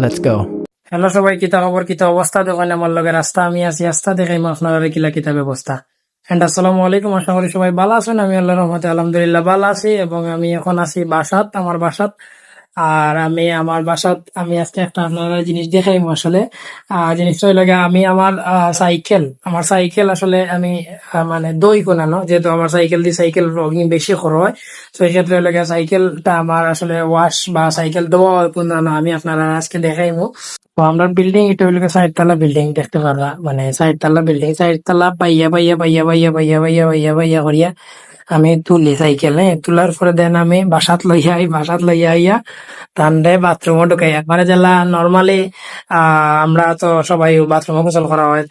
Let's go hello সবাই কিতা খবর কিতা অবস্থা? দেখেন, আমার লগে রাস্তা, আমি আছি রাস্তা দেখাইমু আপনারা কিলা কিতা ব্যবস্থা। এন্ড আসসালামু আলাইকুম, আশা করি সবাই ভালো আছেন। আমি আল্লাহ রহমতে আলহামদুলিল্লাহ ভালো আছি এবং আমি এখন আছি বাসাত, আমার বাসাত। আর আমি আমার বাসাত, আমি আজকে একটা আপনারা জিনিস দেখাইমু আসলে। জিনিসটা হইল আমি আমার সাইকেল আমার সাইকেল আসলে আমি মানে দই কোনানো, যেহেতু আমার সাইকেল দিয়ে সাইকেল ব্লগিং বেশি খর হয় এই ক্ষেত্রে হইল সাইকেলটা আমার আসলে ওয়াশ বা সাইকেল দেওয়া কোনানো আমি আপনারা আজকে দেখাইমু। তো আমরা বিল্ডিং এটা হইল সাইড তালা বিল্ডিং দেখতে পারবা? মানে সাইড তালা বিল্ডিং সাইড তালা পাইয়া পাইয়া পাইয়া পাইয়া পাইয়া পাইয়া পাইয়া পাইয়া করিয়া আমি তুলি সাইকেল তুলার পরে দেন আমি বাসাত লইয়া আই বাসাত লইয়া আইয়া তান্ডে বাথরুমও ঢুকাইয়া মানে যেলা নর্মালি আমরা তো সবাই বাথরুমে গোসল করা হয়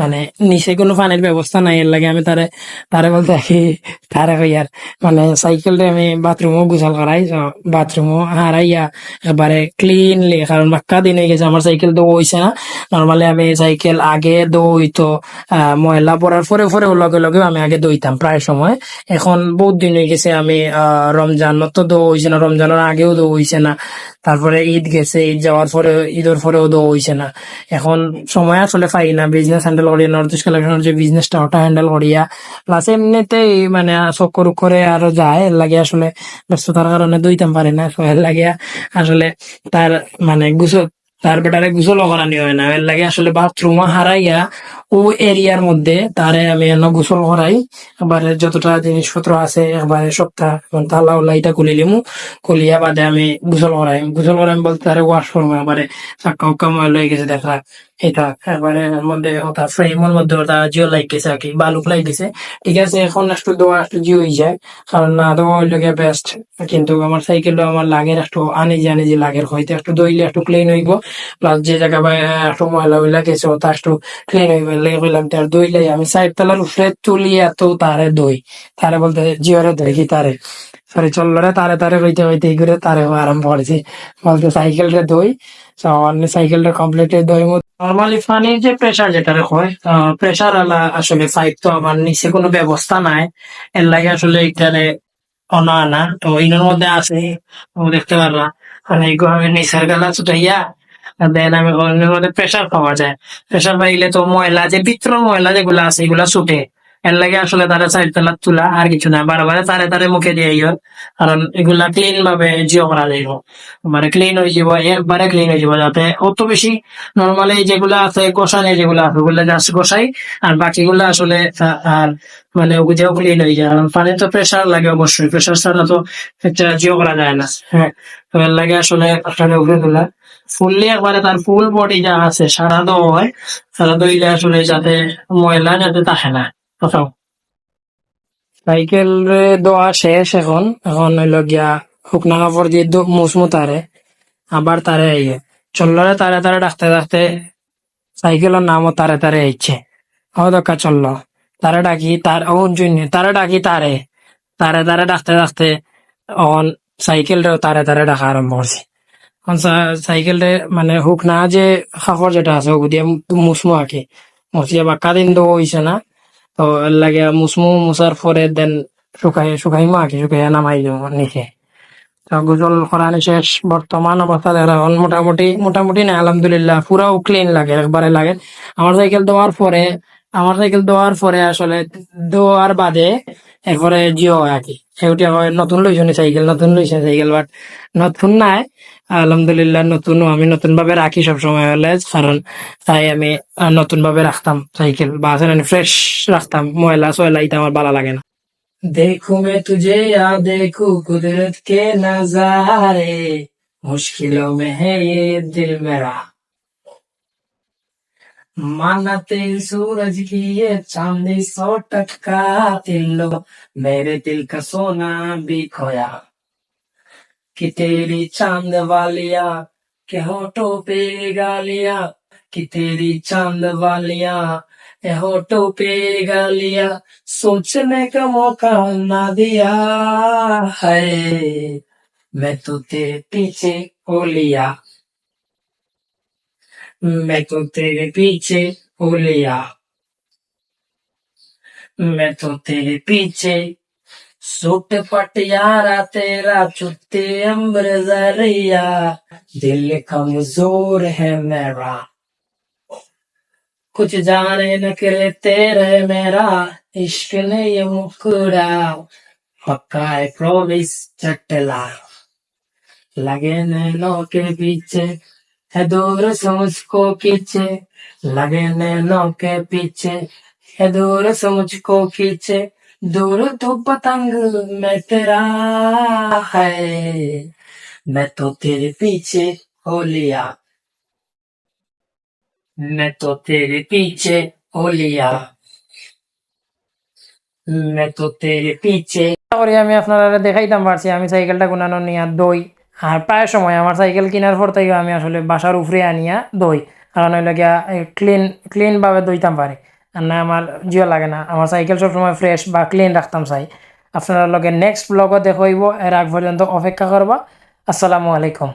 মানে নিচে কোনো পানির ব্যবস্থা নাই, এর লাগে আমি তারে তারে বলতে কি তারে কইয়ার মানে সাইকেলটা আমি বাথরুমও গোসল করাই বাথরুমও হারাইয়া এবারে ক্লিনলি কারণ বাক্কা দিন গেছে আমার সাইকেল তো হইছে না। নর্মালি আমি সাইকেল আগে দইতো ময়লা পড়ার পরে পরে লগে লগে আমি আগে দইতাম প্রায় সময়। এখন বহুত দিন হয়ে গেছে আমি রমজান তো দো হইছে না রমজানের আগেও দো হইছে না। তারপরে ঈদ গেছে, ঈদ যাওয়ার পরে ঈদের পরেও দো হইছে না। এখন সময় আসলে পাই না বিজনেস হ্যান্ডেল করিয়া নর্থ ইস্ট কালেকশনের যে বিজনেসটা ওটা হ্যান্ডেল করিয়া প্লাস এমনিতেই মানে চক্কর করে আরও যায় এর লাগে আসলে ব্যস্ততার কারণে দইতাম পারে না এর লাগে আসলে তার মানে গুছ তার বেটারে গুছল করানি হয় না এর লাগে আসলে বাথরুম হারাইয়া ও এরিয়ার মধ্যে তারে আমি এনে গোসল করাই। এবারে যতটা জিনিসপত্র আছে একবারে সপ্তাহ তালা উল্লা এটা খুলি লিমু খুলিয়া বাদে আমি গোসল করাই। গোসল করাই বলতে তারে ওয়াশ করব এবারে চাক্কা উক্কা ময় লয়ে গেছে দেখা। এটা একবারে এর মধ্যে ওটা ফ্রেমের মধ্যে ওটা জিও লাইট গেছে আর কি, বালুক লাইট গেছে ঠিক আছে, এখন একটু দোয়া, একটু জিও হয়ে যায়। কারণ না দোয়া হইলে গিয়ে বেস্ট কিন্তু আমার সাইকেলটা আমার লাগের একটু আনিজি আনিজি লাগের হয়তো একটু দইলে একটু ক্লিন হইব। প্লাস যে জায়গা একটু ময়লা উইলা গেছে, ওটা একটু ক্লিন হইব। লেগে কইলাম তার দইলে আমি সাইড তলার তারে দই। তারে বলতে জিওরে দই কি তারে? সরি চলরে তারে তারে কইতে কইতে এই করে তারে আরম্ভ বলতে দই, তো অন্য সাইকেলটা কমপ্লিট দই নর্মালি যে প্রেসার যেটা হয় প্রেসার আলা আসলে পাইপ তো আমার নিচে কোনো ব্যবস্থা নাই। এর লাগে আসলে এখানে অনা আনা। তো ইনোর মধ্যে আছে দেখতে পারবা মানে নিচের গালা ছুটাইয়া দেন আমি প্রেসার পাওয়া যায়। প্রেশার পাইলে তো ময়লা, যে বিত্র ময়লা যেগুলো আছে, এগুলা ছুটে। এর লাগে আসলে তারা সাইড তেলা আর কিছু না, বারবার তারে তারে মুখে দিয়ে ইয়ে কারণ এগুলা ক্লিন ভাবে জিও করা যাইব মানে ক্লিন হয়ে যাব একবারে ক্লিন হয়ে যাব যাতে অত বেশি নর্মালি যেগুলা আছে গোসানে যেগুলো আছে, ওগুলো জাস্ট গোসাই আর বাকিগুলো আসলে আর মানে ওগুলো ক্লিন হয়ে যায়। কারণ পানি তো প্রেসার লাগে অবশ্যই প্রেসার ছাড়া তো একটা জিও করা যায় না। হ্যাঁ তো এর লাগে আসলে তোলা ফুললি একবারে তার ফুল বডি যা আছে, সারা দো হয়, সারা দইলে আসলে যাতে ময়লা যাতে থাকে না। সাইকেল রে দোয়া শেষ এখন। এখন হইল গিয়া শুকনা কাপড় দিয়ে তারে আবার তারে ইয়ে চল্লরে তারে তারে ডাকতে ডাকতে সাইকেলের নামও তারে তারে ইচ্ছে ও চলল। তারে ডাকি তার ও জন্য তারে ডাকি তারে তারে তারে ডাকতে ডাকতে অন সাইকেলটা তারে তারে ডাকা আরম্ভ করছি এখন সাইকেলটা মানে হুক না যে কাপড় যেটা আছে ওগুলো দিয়ে মুসমু আঁকি মুসিয়া বাক্কা দিন তো হইছে না। তো লাগে মুসমু মুসার পরে দেন শুকাই শুকাই মাকে শুকাইয়া নামাই দিব নিচে। তো গোসল করানি শেষ বর্তমান অবস্থা দেখা মোটামুটি মোটামুটি না আলহামদুলিল্লাহ। পুরাও ক্লিন লাগে একবারে লাগে। আমার সাইকেল দেওয়ার পরে আমার সাইকেল দেওয়ার পরে আসলে দেওয়ার বাদে এরপরে জিও হয় আর কি সেটা হয় নতুন লইছো নি সাইকেল নতুন লইছে সাইকেল বাট নতুন নাই আলহামদুলিল্লাহ নতুন আমি নতুন ভাবে রাখি সবসময় হলে কারণ তাই আমি নতুন ভাবে রাখতাম সাইকেল বা ফ্রেশ রাখতাম ময়লা সয়লা এটা আমার ভালো লাগে না देखूं मैं तुझे या देखूं कुदरत के नजारे मुश्किलों में है ये दिल मेरा माना तेरी सूरज की ये चांदी सौ टटका तिल्लो मेरे दिल का सोना भी खोया। कि तेरी चाँद वालिया, के होठों पे गालिया। कि तेरी चाँद वालिया, के होठों पे गालिया। सोचने का मौका ना दिया है। मैं तो तेरे पीछे हो लिया। मैं तो तेरे पीछे हो लिया मैं तो तेरे पीछे सूट पटियारा तेरा चुत्ती अम्बरजरिया दिल कमज़ोर है मेरा। कुछ जाने न करे तेरे मेरा, इश्क ने ये मुकुरा पक्का है प्रॉमिस चटला। लगे नैनों के पीछे है दूर से मुझको खींचे लगे नैनों के पीछे है दूर से मुझको खींचे दूर तो पतंग मैं तेरा है मैं तो तेरे पीछे हो लिया मैं तो तेरे पीछे हो लिया मैं तो तेरे पीछे করি আমি আপনারা দেখাইতাম পারছি আমি সাইকেলটা গুনানো নিয়া দই আর প্রায় সময় আমার সাইকেল কেনার পর থেকে আমি আসলে বাসার উপরে আনিয়া দই। কারণ ওই লাগিয়া ক্লিন ক্লিনভাবে দইতাম পারি। আর না, আমার জিও লাগে না। আমার সাইকেল সবসময় ফ্রেশ বা ক্লিন রাখতাম চাই। আপনারা লগে নেক্সট ব্লগও দেখব এর আগ পর্যন্ত অপেক্ষা করবা। আসসালামু আলাইকুম।